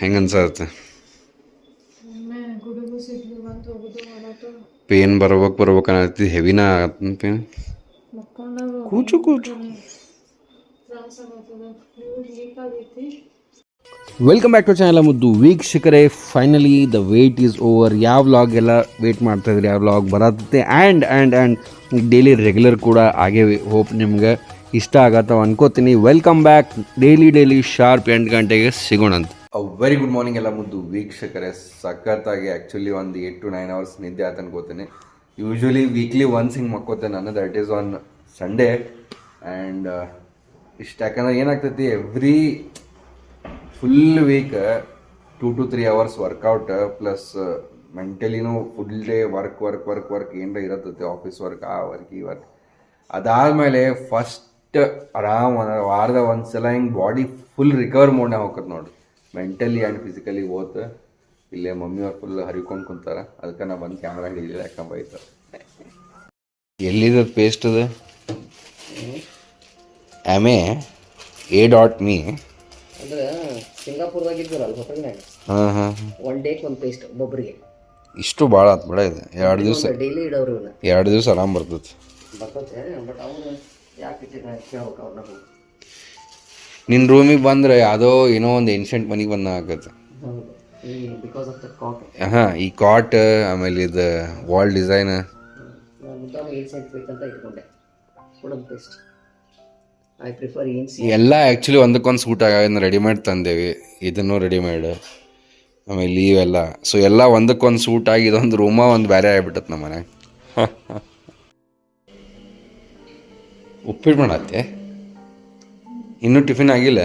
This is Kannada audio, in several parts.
ಹೆಂಗೆ ಅನ್ಸತ್ತೆ ಪೇನ್ ಬರ್ಬೇಕು ಬರ್ಬೇಕು ಅನ್ನತ್ತಿ ಹೆವಿನ ಪೇನ್? ಮಕ್ಕೊಂಡಾಗ ಕೂಚು ಕೂಚು. ವೆಲ್ಕಮ್ ಬ್ಯಾಕ್ ಟು ಚಾನಲ್ ಮುದ್ದು ವೀಕ್ಷಕರೇ. Finally the wait is over ಯಾವ ವ್ಲಾಗ್ ಎಲ್ಲ ವೇಟ್ ಮಾಡ್ತಾ ಇದ್ರಿ ಯಾವ ವ್ಲಾಗ್ ಬರತ್ತೆ. And and and daily regular ಕೂಡ ಆಗೇ ಹೋಪ್ ನಿಮ್ಗೆ ಇಷ್ಟ ಆಗತ್ತವ ಅನ್ಕೋತೀನಿ. Welcome back daily daily sharp ಎಂಟು ಗಂಟೆಗೆ ಸಿಗೋಣ ಅಂತ ವೆರಿ ಗುಡ್ ಮಾರ್ನಿಂಗ್ ಎಲ್ಲ ಮುದ್ದು. ವೀಕ್ಷಕರೇ, ಸಖತ್ತಾಗಿ ಆ್ಯಕ್ಚುಲಿ ಒಂದು ಏಟ್ ಟು ನೈನ್ ಅವರ್ಸ್ ನಿದ್ದೆ ಆತ ಅನ್ಕೋತೀನಿ. ಯೂಶ್ವಲಿ ವೀಕ್ಲಿ ಒನ್ಸ್ ಹಿಂಗೆ ಮಕ್ಕೋತೇನೆ ನಾನು. That is on Sunday and ಇಷ್ಟು ಯಾಕಂದ್ರೆ ಏನಾಗ್ತೈತಿ every full week two to three hours workout plus ಮೆಂಟಲಿನೂ full day work work work work ಏನರ ಇರತ್ತೈತಿ ಆಫೀಸ್ ವರ್ಕ್ ಆ ವರ್ಕ್ ಈ ವರ್ಕ್ ಅದಾದಮೇಲೆ ಫಸ್ಟ್ ಆರಾಮ್ ವಾರದ ಒಂದು ಸಲ ಹಿಂಗೆ ಬಾಡಿ ಫುಲ್ ರಿಕವರ್ ಮೋಡ್ನಾಗ ಹೋಗತ್ತೆ ನೋಡಿ ಮೆಂಟಲಿ ಆ್ಯಂಡ್ ಫಿಸಿಕಲಿ ಓತ್ ಇಲ್ಲೇ ಮಮ್ಮಿ ಅವ್ರು ಫುಲ್ ಹರಿಕೊಂಡು ಕುಂತಾರ. ಅದಕ್ಕೆ ನಾ ಬಂದು ಕ್ಯಾಮ್ರಾ ಹಿಡಿದಿಲ್ಲ ಯಾಕಂಬ ಆಯ್ತು ಎಲ್ಲಿದೆ ಪೇಸ್ಟ್ ಅದ? ಆಮೆ ಎ ಡಾಟ್ ಮೀ. ಅಂದ್ರೆ ಸಿಂಗಾಪುರದಾಗ ಇದ್ರಲ್ಲ ಹೋಟೆಲ್ನಾಗ ಹಾಂ ಹಾಂ ಒನ್ ಡೇಕ್ ಒಂದು ಪೇಸ್ಟ್ ಒಬ್ಬೊಬ್ಬರಿಗೆ ಇಷ್ಟು ಭಾಳ ಆತ್ ಬಿಡ ಇದು. ಎರಡು ದಿವಸ ಡೈಲಿ ಇಡೋರು ಎರಡು ದಿವಸ ಆರಾಮ್ ಬರ್ತೈತಿ. ಬರ್ತೈತೆ ಬಟ್ ಅವ್ರು ಯಾಕೆ ಇಟ್ಟಿದ್ರೆ ಕೇಳ್ಬೇಕು ಅವ್ರನ್ನ ನಿನ್ನ ರೂಮಿಗೆ ಬಂದ್ರೆ ಯಾವುದೋ ಏನೋ ಒಂದು ಏನ್ಷಂಟ್ ಮನೆಗೆ ಬಂದ ಆಗತ್ತೆ ಹಾಂ ಈ ಕಾಟ್ ಆಮೇಲೆ ಇದು ವಾಲ್ ಡಿಸೈನ್ ಎಲ್ಲ ಆ್ಯಕ್ಚುಲಿ ಒಂದಕ್ಕೊಂದು ಸೂಟ್ ಆಗಿ ರೆಡಿಮೇಡ್ ತಂದೇವಿ. ಇದನ್ನು ರೆಡಿಮೇಡ್ ಆಮೇಲೆ ಇವೆಲ್ಲ ಸೊ ಎಲ್ಲ ಒಂದಕ್ಕೊಂದು ಸೂಟ್ ಆಗಿ ಇದೊಂದು ರೂಮ ಒಂದು ಬೇರೆ ಆಗಿಬಿಟ್ಟತ್ ನಮ್ಮ ಮನೆ ಉಪ್ಪಿಟ್ಟು ಮಾಡತ್ತೆ? ಇನ್ನೂ ಟಿಫಿನ್ ಆಗಿಲ್ಲ.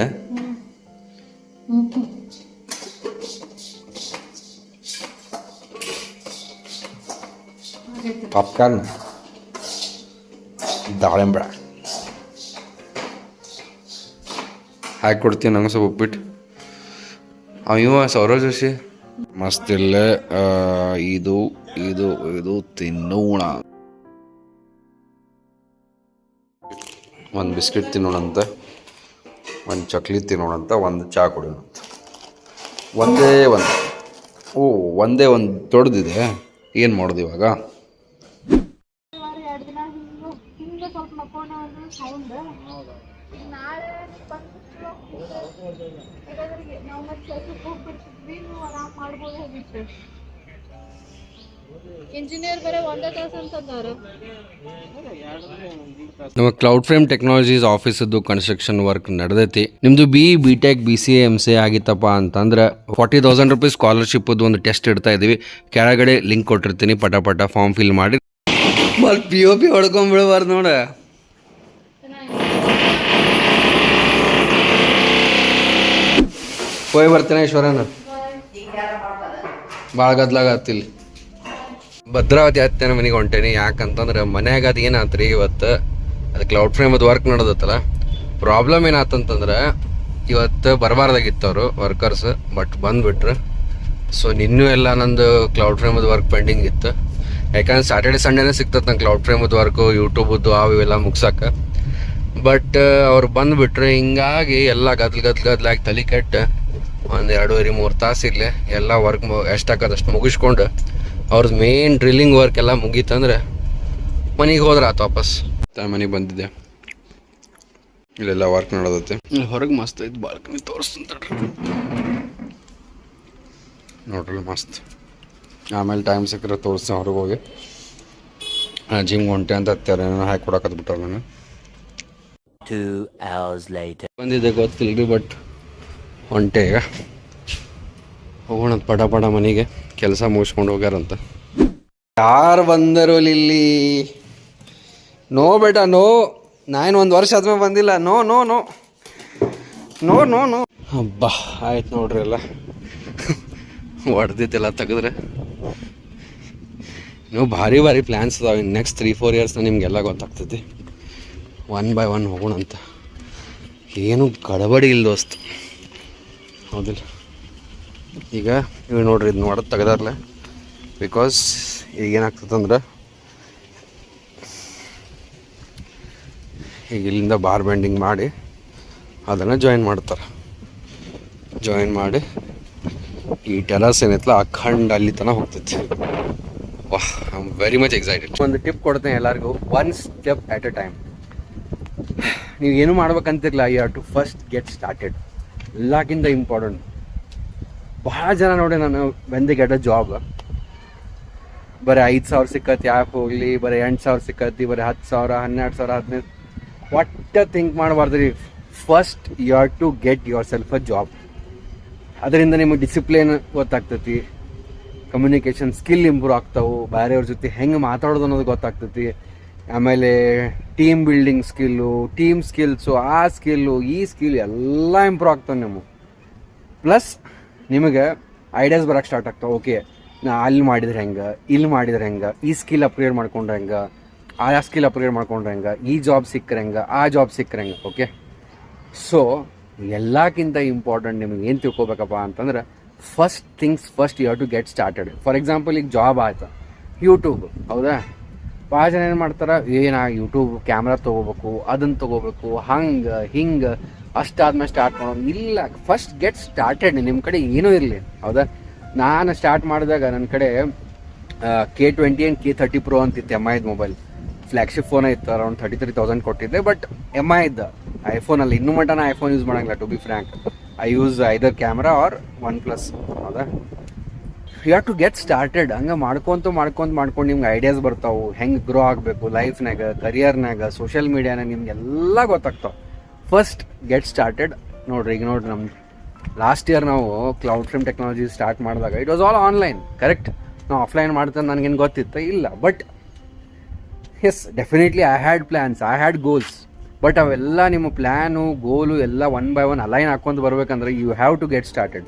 ಪಾಪ್ಕಾರ್ನ್. ದಾಳಿಂಬೆ ಹಾಕಿ ಕೊಡ್ತೀನಿ ನಂಗೆ ಸ್ವಲ್ಪ ಉಪ್ಪಿಟ್ಟು. ಅವ ಇವ ಸೌರವ್ ಜೋಶಿ. ಮಸ್ತ್ ಇಲ್ಲ ಇದು ಇದು ಇದು ತಿನ್ನೋಣ ಒಂದು ಬಿಸ್ಕೆಟ್ ತಿನ್ನೋಣಂತ. ಒಂದು ಚಕ್ಲಿ ತಿನ್ನೋಣಂತ ಒಂದು ಚಹಾ ಕುಡಿಯೋಣಂತ ಒಂದೇ ಒಂದು, ಓ, ಒಂದೇ ಒಂದು ದೊಡ್ಡದಿದೆ. ಏನು ಮಾಡೋದು ಇವಾಗ? ಎರಡು ಇಂಜಿನಿಯರ್ ನಮ್ಮ ಕ್ಲೌಡ್ ಫ್ರೇಮ್ ಟೆಕ್ನಾಲಜೀಸ್ ಆಫೀಸದ್ದು ಕನ್ಸ್ಟ್ರಕ್ಷನ್ ವರ್ಕ್ ನಡೆದೈತಿ. ನಿಮ್ದು B B tech B C M C ಆಗಿತ್ತಪ್ಪ ಅಂತಂದ್ರೆ ಫಾರ್ಟಿ ತೌಸಂಡ್ ರುಪೀಸ್ ಸ್ಕಾಲರ್ಶಿಪ್ಪದ್ದು ಒಂದು ಟೆಸ್ಟ್ ಇಡ್ತಾ ಇದೀವಿ ಕೆಳಗಡೆ ಲಿಂಕ್ ಕೊಟ್ಟಿರ್ತೀನಿ, ಪಟ ಪಟ ಫಾರ್ಮ್ ಫಿಲ್ ಮಾಡಿ. ಪಿ ಓ ಪಿ ಹೊಡ್ಕೊಂಡ್ಬಿಡ್ಬಾರ್ದು ನೋಡ. ಹೋಯ್ ಬರ್ತೇನೆ ಈಶ್ವರನ ಭಾಳ ಗದ್ಲಾಗತ್ತಿಲ್ಲ ಭದ್ರಾವತಿ ಹತ್ತನೇ ಮನೆಗೆ ಹೊಂಟೇನಿ. ಯಾಕಂತಂದ್ರೆ ಮನ್ಯಾಗ ಅದು ಏನಾತ್ರಿ ಇವತ್ತು, ಅದು ಕ್ಲೌಡ್ ಫ್ರೇಮ್ ಅದು ವರ್ಕ್ ನಡೆದತ್ತಲ್ಲ. ಪ್ರಾಬ್ಲಮ್ ಏನಾತಂತಂದ್ರೆ ಇವತ್ತು ಬರಬಾರ್ದಾಗಿತ್ತು ಅವರು ವರ್ಕರ್ಸ್ ಬಟ್ ಬಂದ್ಬಿಟ್ರು. ಸೊ ನಿನ್ನೂ ಎಲ್ಲ ನಂದು ಕ್ಲೌಡ್ ಫ್ರೇಮದು ವರ್ಕ್ ಪೆಂಡಿಂಗ್ ಇತ್ತು. ಯಾಕಂದ್ರೆ ಸ್ಯಾಟರ್ಡೆ ಸಂಡೇನೇ ಸಿಗ್ತದೆ ನಂಗೆ ಕ್ಲೌಡ್ ಫ್ರೇಮದು ವರ್ಕು ಯೂಟ್ಯೂಬದ್ದು ಅವು ಇವೆಲ್ಲ ಮುಗ್ಸಕ್ಕೆ ಬಟ್ ಅವ್ರು ಬಂದುಬಿಟ್ರೆ, ಹಿಂಗಾಗಿ ಎಲ್ಲ ಗದ್ಲು ಗದ್ಲು ಗದ್ಲಾಗಿ ತಲೆ ಕೆಟ್ಟು. ಒಂದು ಎರಡೂವರೆ ಮೂರು ತಾಸು ಇರಲಿ, ಎಲ್ಲ ವರ್ಕ್ ಎಷ್ಟಾಗತ್ತೆ ಅಷ್ಟು ಮುಗಿಸ್ಕೊಂಡು ಅವ್ರದ್ದು ಮೇನ್ ಡ್ರಿಲ್ಲಿಂಗ್ ವರ್ಕ್ ಎಲ್ಲ ಮುಗೀತಂದ್ರೆ ಮನೆಗೆ ಹೋದ್ರೆ ಆತು ವಾಪಸ್. ಮನೆಗೆ ಬಂದಿದ್ದೆ. ಇಲ್ಲೆಲ್ಲ ವರ್ಕ್ ನೋಡೋದತ್ತೆ ಇಲ್ಲಿ ಹೊರಗೆ ಮಸ್ತ್ ಐತೆ ಬಾಲ್ಕನಿ ತೋರಿಸ್ತಂತ ನೋಡ್ರಿ ಮಸ್ತ್. ಆಮೇಲೆ ಟೈಮ್ ಸಿಕ್ಕರೆ ತೋರಿಸ್ತೀನಿ ಹೊರಗೆ ಹೋಗಿ. ಜಿಮ್ ಹೊಂಟೆ ಅಂತ ಹತ್ತಾರೆ ಏನೋ ಹಾಕಿ ಕೊಡಕತ್ ಬಿಟ್ಟಾರ ನಾನು ಬಂದಿದ್ದೆ hours later. ಬಂದಿದ್ದೆ ಗೊತ್ತಿಲ್ಲ ಬಟ್ ಹೊಂಟೆ ಈಗ. ಹೋಗೋಣ ಪಟ ಪಟ ಮನೆಗೆ ಕೆಲಸ ಮುಗಿಸ್ಕೊಂಡು ಹೋಗ್ಯಾರಂತ. ಯಾರು ಬಂದರು ಇಲ್ಲಿ? ನೋ ಬೇಟ ನೋ. ನಾನು ಒಂದು ವರ್ಷ ಆದ್ಮೇಲೆ ಬಂದಿಲ್ಲ. No no no. No no no. ಹಬ್ಬ ಆಯ್ತು ನೋಡ್ರಿ ಎಲ್ಲ. ಹೊಡೆದಿದ್ದೆಲ್ಲ ತೆಗೆದ್ರೆ. ನೀವು ಭಾರಿ ಭಾರಿ ಪ್ಲ್ಯಾನ್ಸ್ ಅದಾವೆ. ನೆಕ್ಸ್ಟ್ ತ್ರೀ ಫೋರ್ ಇಯರ್ಸ್ನ ನಿಮಗೆಲ್ಲ ಗೊತ್ತಾಗ್ತೈತಿ. ಒನ್ ಬೈ ಒನ್ ಹೋಗೋಣ ಅಂತ ಏನು ಗಡಬಡಿ ಇಲ್ಲ ದೋಸ್ತು. ಹೌದಿಲ್ಲ. ಈಗ ಇವು ನೋಡ್ರಿ ಇದು ಮಾಡೋದು ತೆಗೆದಾರಲ್ಲ ಬಿಕಾಸ್ ಈಗ ಏನಾಗ್ತದಂದ್ರೆ, ಈಗ ಇಲ್ಲಿಂದ ಬಾರ್ ಬೆಂಡಿಂಗ್ ಮಾಡಿ ಅದನ್ನು ಜಾಯಿನ್ ಮಾಡ್ತಾರೆ. ಜಾಯಿನ್ ಮಾಡಿ ಈ ಟೆರಸ್ ಏನೈತಲ್ಲ ಅಖಂಡ ಅಲ್ಲಿ ತನಕ ಹೋಗ್ತೈತಿ. Wow I am very much excited ಒಂದು ಟಿಪ್ ಕೊಡ್ತೇನೆ ಎಲ್ಲರಿಗೂ one step at a time ನೀವು ಏನು ಮಾಡ್ಬೇಕಂತಿರಲಿಲ್ಲ you have to first get started ಎಲ್ಲಕ್ಕಿಂತ ಇಂಪಾರ್ಟೆಂಟ್ ಭಾಳ ಜನ ನೋಡಿ ನಾನು ಬಂದೆ ಗೆಟ್ ಜಾಬ್ ಬರೀ ಐದು ಸಾವಿರ ಸಿಕ್ಕತ್ತೆ, ಯಾಕೆ ಹೋಗಲಿ? ಬರೀ ಎಂಟು ಸಾವಿರ ಸಿಕ್ಕತ್ತಿ, ಬರೀ ಹತ್ತು ಸಾವಿರ, ಹನ್ನೆರಡು ಸಾವಿರ, ಹದಿನೈದು ಒಟ್ಟು ಥಿಂಕ್ ಮಾಡಬಾರ್ದು ರೀ first you are to get yourself a job ಅದರಿಂದ ನಿಮಗೆ ಡಿಸಿಪ್ಲಿನ್ ಗೊತ್ತಾಗ್ತೈತಿ. ಕಮ್ಯುನಿಕೇಷನ್ ಸ್ಕಿಲ್ ಇಂಪ್ರೂವ್ ಆಗ್ತಾವೆ. ಬೇರೆಯವ್ರ ಜೊತೆ ಹೆಂಗೆ ಮಾತಾಡೋದು ಅನ್ನೋದು ಗೊತ್ತಾಗ್ತೈತಿ. ಆಮೇಲೆ team building skill team skills ಆ ಸ್ಕಿಲ್ಲು ಈ ಸ್ಕಿಲ್ ಎಲ್ಲ ಇಂಪ್ರೂವ್ ಆಗ್ತಾವೆ ನಿಮಗೆ. ಪ್ಲಸ್ ನಿಮಗೆ ಐಡಿಯಾಸ್ ಬರೋಕ್ಕೆ ಸ್ಟಾರ್ಟ್ ಆಗ್ತಾವೆ. ಓಕೆ ನಾ ಅಲ್ಲಿ ಮಾಡಿದ್ರೆ ಹೆಂಗೆ, ಇಲ್ಲಿ ಮಾಡಿದ್ರೆ ಹೆಂಗೆ, ಈ ಸ್ಕಿಲ್ ಅಪ್ಗ್ರೇಡ್ ಮಾಡ್ಕೊಂಡ್ರೆ ಹೆಂಗೆ, ಆ ಸ್ಕಿಲ್ ಅಪ್ಗ್ರೇಡ್ ಮಾಡ್ಕೊಂಡ್ರೆ ಹೆಂಗೆ, ಈ ಜಾಬ್ ಸಿಕ್ಕರೆ ಹೆಂಗೆ, ಆ ಜಾಬ್ ಸಿಕ್ಕರೆ ಹೆಂಗೆ ಓಕೆ ಸೊ ಎಲ್ಲಕ್ಕಿಂತ ಇಂಪಾರ್ಟೆಂಟ್ ನಿಮಗೆ ಏನು ತಿಳ್ಕೊಬೇಕಪ್ಪ ಅಂತಂದ್ರೆ first things first you have to get started for example ಈಗ ಜಾಬ್ ಆಯ್ತು. ಯೂಟ್ಯೂಬ್ ಹೌದಾ? ಭಾಳ ಜನ ಏನು ಮಾಡ್ತಾರೆ? ಏನಾಗ ಯೂಟ್ಯೂಬ್ ಕ್ಯಾಮ್ರಾ ತೊಗೋಬೇಕು ಅದನ್ನು ತೊಗೋಬೇಕು, ಹಂಗೆ, ಹಿಂಗೆ ಅಷ್ಟಾದ್ಮೇಲೆ ಸ್ಟಾರ್ಟ್ ಮಾಡೋದು. ಇಲ್ಲ ಫಸ್ಟ್ ಗೆಟ್ ಸ್ಟಾರ್ಟೆಡ್ ನಿಮ್ಮ ಕಡೆ ಏನೂ ಇರಲಿ. ಹೌದಾ? ನಾನು ಸ್ಟಾರ್ಟ್ ಮಾಡಿದಾಗ ನನ್ನ ಕಡೆ K twenty and K thirty pro ಅಂತಿತ್ತು ಎಂ ಐದು ಮೊಬೈಲ್ ಫ್ಲ್ಯಾಗ್ಶಿಪ್ ಫೋನ್ ಇತ್ತು ಅರೌಂಡ್ ತರ್ಟಿ ತ್ರೀ ತೌಸಂಡ್ ಕೊಟ್ಟಿದ್ದೆ ಬಟ್ ಎಂ ಐ ಇದ್ದ ಐಫೋನಲ್ಲಿ ಇನ್ನೂ ಮಟ್ಟ ನಾನು ಐಫೋನ್ ಯೂಸ್ ಮಾಡಂಗಿಲ್ಲ to be frank I use either camera or OnePlus ಹೌದಾ? You have to get started ಹಂಗೆ ಮಾಡ್ಕೊಂತ ಮಾಡ್ಕೊಂತ ಮಾಡ್ಕೊಂಡು ನಿಮ್ಗೆ ಐಡಿಯಾಸ್ ಬರ್ತಾವೆ. ಹೆಂಗೆ ಗ್ರೋ ಆಗಬೇಕು ಲೈಫ್ನಾಗ ಕರಿಯರ್ನಾಗ ಸೋಷಿಯಲ್ ಮೀಡಿಯಾನ ನಿಮ್ಗೆಲ್ಲ ಗೊತ್ತಾಗ್ತಾವೆ. ಫಸ್ಟ್ ಗೆಟ್ ಸ್ಟಾರ್ಟೆಡ್ ನೋಡ್ರಿ, ಈಗ ನೋಡ್ರಿ ನಮ್ದು. ಲಾಸ್ಟ್ ಇಯರ್ ನಾವು ಕ್ಲೌಡ್ ಫ್ರೇಮ್ ಟೆಕ್ನಾಲಜಿ ಸ್ಟಾರ್ಟ್ ಮಾಡಿದಾಗ it was all online correct ನಾವು ಆಫ್ಲೈನ್ ಮಾಡ್ತಾರೆ ನನಗೇನು ಗೊತ್ತಿತ್ತು, ಇಲ್ಲ. But yes definitely I had plans I had goals but ಅವೆಲ್ಲ ನಿಮ್ಮ ಪ್ಲ್ಯಾನು ಗೋಲು ಎಲ್ಲ ಒನ್ ಬೈ ಒನ್ ಅಲೈನ್ ಹಾಕ್ಕೊಂಡು ಬರಬೇಕಂದ್ರೆ you have to get started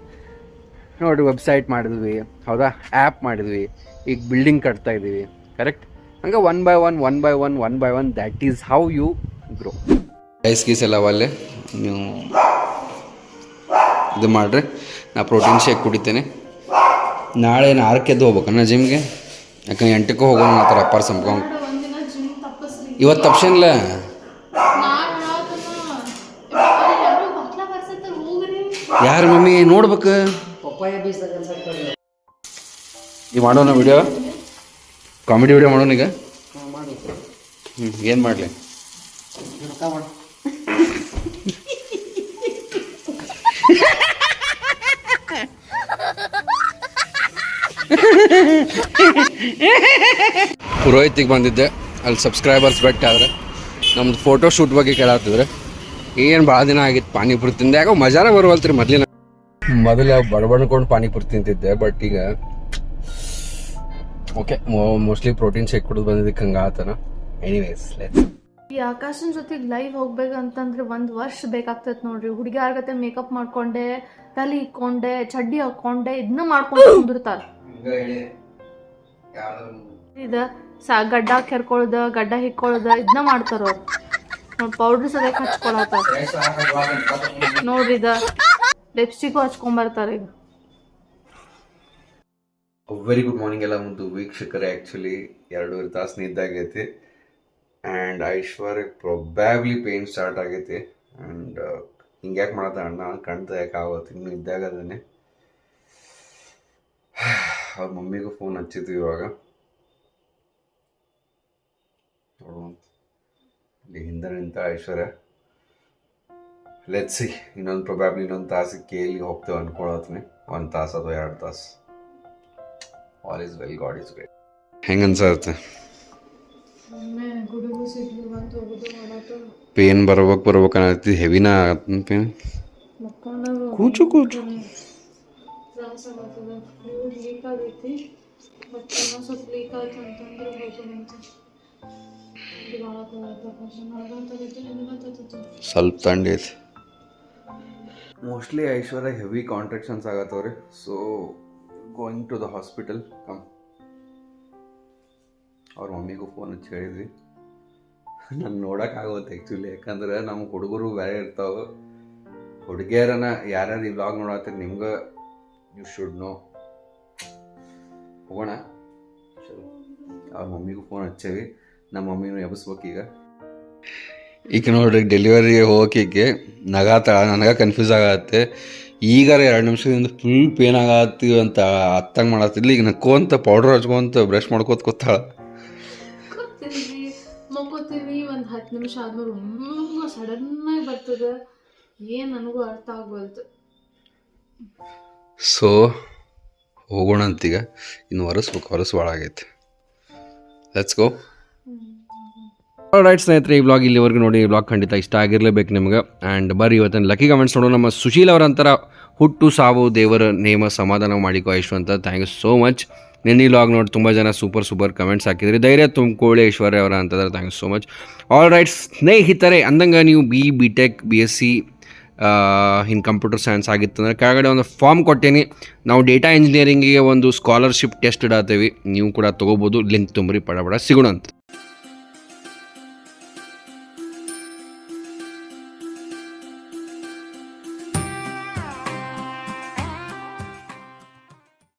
ನೋಡಿ ವೆಬ್ಸೈಟ್ ಮಾಡಿದ್ವಿ, ಹೌದಾ? ಆ್ಯಪ್ ಮಾಡಿದ್ವಿ, ಈಗ ಬಿಲ್ಡಿಂಗ್ ಕಟ್ತಾ ಇದ್ದೀವಿ ಕರೆಕ್ಟ್ ಹಂಗೆ one by one one by one one by one that is how you grow rice ಗೀಸ್ ಎಲ್ಲ ಅಲ್ಲೇ ನೀವು ಇದು ಮಾಡಿರಿ. ನಾ ಪ್ರೋಟೀನ್ ಶೇಕ್ ಕುಡಿತೇನೆ. ನಾಳೆ ನಾನು ಆರಕ್ಕೆ ಎದ್ದು ಹೋಗ್ಬೇಕನ್ನ ಜಿಮ್ಗೆ ಯಾಕಂದ್ರೆ ಎಂಟಕ್ಕೂ ಹೋಗೋಣ ಆ ಥರ ಅಪ್ಪಾರ ತಪ್ಪಸ್ರಿ. ಇವತ್ತು ತಪ್ಸೇನಿಲ್ಲ ಯಾರು ಮಮ್ಮಿ? ನೋಡ್ಬೇಕು. ಈಗ ಮಾಡೋಣ ವಿಡಿಯೋ ಕಾಮಿಡಿ ವಿಡಿಯೋ ಮಾಡೋಣ ಈಗ? ಹ್ಞೂ ಏನು ಮಾಡಲಿ? ಪುರೋಹಿತಿಗೆ ಬಂದಿದ್ದೆ. ಅಲ್ಲಿ ಸಬ್ಸ್ಕ್ರೈಬರ್ಸ್ ಬೆಟ್ಟ ಆದ್ರೆ. ನಮ್ದು ಫೋಟೋ ಶೂಟ್ ಬಗ್ಗೆ ಕೇಳಾತಿದ್ರೆ. ಏನು ಭಾಳ ದಿನ ಆಗಿತ್ತು, ಪಾನಿಪುರಿ ತಿಂದೆ. ಯಾಕೋ ಮಜಾನ ಬರುವಲ್ತ್ರಿ ಮೊದಲಿನ. ಮೊದಲ ಬಡಬಡ್ಕೊಂಡು ಪಾನಿಪುರಿ ತಿಂತಿದ್ದೆ ಬಟ್ ಈಗ ಓಕೆ ಮೋಸ್ಟ್ಲಿ ಪ್ರೋಟೀನ್ ಶೇಕ್ ಕುಡಿದು ಬಂದಿದ್ದಕ್ಕೆ ಹಂಗೆ ಆತನ. ಎನಿವೇಸ್ ಲೆಟ್ಸ್ ಈ ಆಕಾಶನ್ ಜೊತೆಗೆ ಲೈವ್ ಹೋಗ್ಬೇಕಂತಂದ್ರೆ ಒಂದು ವರ್ಷ ಬೇಕಾಗ್ತೈತೆ ನೋಡ್ರಿ. ಹುಡುಗಿಯಾರ್ಗತೆ ಮೇಕಪ್ ಮಾಡ್ಕೊಂಡೆ, ತಲೆ ಇಕ್ಕೊಂಡೆ, ಚಡ್ಡಿ ಹಾಕೊಂಡೆ ಇದನ್ನ ಮಾಡ್ಕೊಂಡು ಕುಂದಿರ್ತಾರ. ಇದ ಸಾ ಗಡ್ಡ ಕೆರ್ಕೊಳ್ದ ಗಡ್ಡ ಹಿಕ್ಕೊಳ್ದ ಇದನ್ನ ಮಾಡ್ತಾರ? ಅವ್ರು ನೋಡಿ ಪೌಡ್ರ್ ಸದ್ಯಕ್ಕೆ ಹಚ್ಕೊಳತ್ತಾರ ನೋಡ್ರಿ ಇದ. ಲಿಪ್ಸ್ಟಿಕ್ ಹಚ್ಕೊಂಬರ್ತಾರ ಈಗ. ವೆರಿ ಗುಡ್ ಮಾರ್ನಿಂಗ್ ಎಲ್ಲ ಒಂದು ವೀಕ್ಷಕರೇ. ಆ್ಯಕ್ಚುಲಿ ಎರಡೂವರೆ ತಾಸು ನಿದ್ದಾಗೈತಿ. And Aishwarya probably pain start ಆಗೈತಿ. ಆ್ಯಂಡ್ ಹಿಂಗೆ ಯಾಕೆ ಮಾಡತ್ತ ಅಣ್ಣ? ಕಣ್ತ ಯಾಕೆ ಆವತ್ತು ಇನ್ನು ಇದ್ದಾಗ ಅದನ್ನೇ ಮಮ್ಮಿಗೂ ಫೋನ್ ಹಚ್ಚಿದ್ವಿ ಇವಾಗ ನೋಡುವ ಇಲ್ಲಿ ಹಿಂದೆ ನಿಂತ ಐಶ್ವರ್ಯ ಲೆಟ್ಸಿ ಇನ್ನೊಂದು ಪ್ರೊಬ್ಯಾಬ್ಲಿ ಇನ್ನೊಂದು ತಾಸಿಗೆ ಕೇಳಿಗೆ ಹೋಗ್ತೇವೆ ಅನ್ಕೊಳತ್ತೀನಿ ಒಂದು ತಾಸು ಅಥವಾ ಎರಡು ತಾಸು all is well god is great ಹೆಂಗೆ ಅನ್ಸತ್ತೆ ಪೇನ್ ಬರ್ಬೇಕು ಬರ್ಬೇಕು ಅನ್ನತ್ತಿ ಹೆವಿನ ಪೇನ್ ಕೂಚು ಕೂಚು ಲೀಕ್ ಆಗೈತಿ. ಬಟ್ ಇನ್ನೊಂದು ಸ್ವಲ್ಪ ಲೀಕ್ ಆಯ್ತು ಅಂತಂದ್ರೆ ಸ್ವಲ್ಪ ತಂಡೈತಿ mostly Aishwarya heavy contractions ಆಗತ್ತವ್ರಿ. So going to the hospital come ಅವ್ರ ಮಮ್ಮಿಗೂ ಫೋನ್ ಹಚ್ಚಿ ಹೇಳಿದ್ವಿ. ನಾನು ನೋಡೋಕ್ಕಾಗುತ್ತೆ ಆ್ಯಕ್ಚುಲಿ ಯಾಕಂದ್ರೆ ನಮ್ಮ ಹುಡುಗರು ಬೇರೆ ಇರ್ತಾವೆ. ಹುಡುಗಿಯರನ್ನ ಯಾರ್ಯಾರು ಈ ವ್ಲಾಗ್ ನೋಡತ್ತೀರಿ ನಿಮ್ಗೆ ಯು ಶುಡ್ ನೋ ಹೋಗೋಣ? ಅವ್ರ ಮಮ್ಮಿಗೂ ಫೋನ್ ಹಚ್ಚೇವಿ. ನಮ್ಮ ಮಮ್ಮಿನೂ ಎಬ್ಬಿಸ್ಬೇಕು ಈಗ. ಈಗ ನೋಡ್ರಿ ಡೆಲಿವರಿ ಹೋಗೋಕೆ ನಗಾತಾಳ ನನಗೆ ಕನ್ಫ್ಯೂಸ್ ಆಗತ್ತೆ. ಈಗಾರ ಎರಡು ನಿಮಿಷದಿಂದ ಫುಲ್ ಪೇನ್ ಆಗತ್ತೀವಿ ಅಂತ ಅತ್ತಂಗೆ ಮಾಡತ್ತಿಲ್ಲ ಈಗ ನಕ್ಕೋಂತ ಪೌಡ್ರ್ ಹಚ್ಕೊಂತ ಬ್ರಷ್ ಮಾಡ್ಕೋತ ಕೂತಾಳ. ಕೂತೀವಿ ಮಕ್ಕೋತೀವಿ ಒಂದು ಹತ್ತು ನಿಮಿಷ ಆದ್ಮೇಲೆ ಸಡನ್ನಾಗಿ ಬರ್ತದೆ. ಏನು ನನಗೂ ಅರ್ಥ ಆಗೋಲ್ತು ಸೊ, ಹೋಗೋಣ ಅಂತೀಗ. ಇನ್ನು ಹೊರಸ್ಬೇಕು ಹೊರಸು ಭಾಳ ಆಗೈತೆ. ಲೆಟ್ಸ್ ಗೋ ರೈಟ್ ಸ್ನೇಹಿತರೆ, ಈ ಬ್ಲಾಗ್ ಇಲ್ಲಿವರೆಗೂ ನೋಡಿ, ಈ ಬ್ಲಾಗ್ ಖಂಡಿತ ಇಷ್ಟ ಆಗಿರಲೇಬೇಕು ನಿಮ್ಗೆ. ಆ್ಯಂಡ್ ಬರೀ ಇವತ್ತಿನ ಲಕ್ಕಿ ಕಮೆಂಟ್ಸ್ ನೋಡೋ ನಮ್ಮ ಸುಶೀಲ್ ಅವರಂತರ ಹುಟ್ಟು ಸಾವು ದೇವರ ನೇಮ ಸಮಾಧಾನ ಮಾಡಿಕೋ ಐಶ್ವ ಅಂತ. ಥ್ಯಾಂಕ್ ಯು ಸೋ ಮಚ್ ನಿನ್ನೆ ಲಾಗ್ ನೋಡಿ ತುಂಬ ಜನ ಸೂಪರ್ ಸೂಪರ್ ಕಮೆಂಟ್ಸ್ ಹಾಕಿದ್ರಿ. ಧೈರ್ಯ ತುಂಬಿಕೊಳ್ಳಿ ಐಶ್ವರ್ಯ ಅವರ ಅಂತಂದ್ರೆ thank you so much all right ಸ್ನೇಹಿತರೆ, ಅಂದಂಗೆ ನೀವು B B tech B S C in computer science ಆಗಿತ್ತಂದ್ರೆ ಕೆಳಗಡೆ ಒಂದು ಫಾರ್ಮ್ ಕೊಟ್ಟೇನಿ ನಾವು ಡೇಟಾ ಇಂಜಿನಿಯರಿಂಗಿಗೆ ಒಂದು ಸ್ಕಾಲರ್ಶಿಪ್ ಟೆಸ್ಟ್ ಇಡತ್ತೀವಿ ನೀವು ಕೂಡ ತೊಗೋಬೋದು. ಲಿಂಕ್ ತುಂಬ್ರಿ ಪಡ ಪಡ ಸಿಗೋಣ ಅಂತ.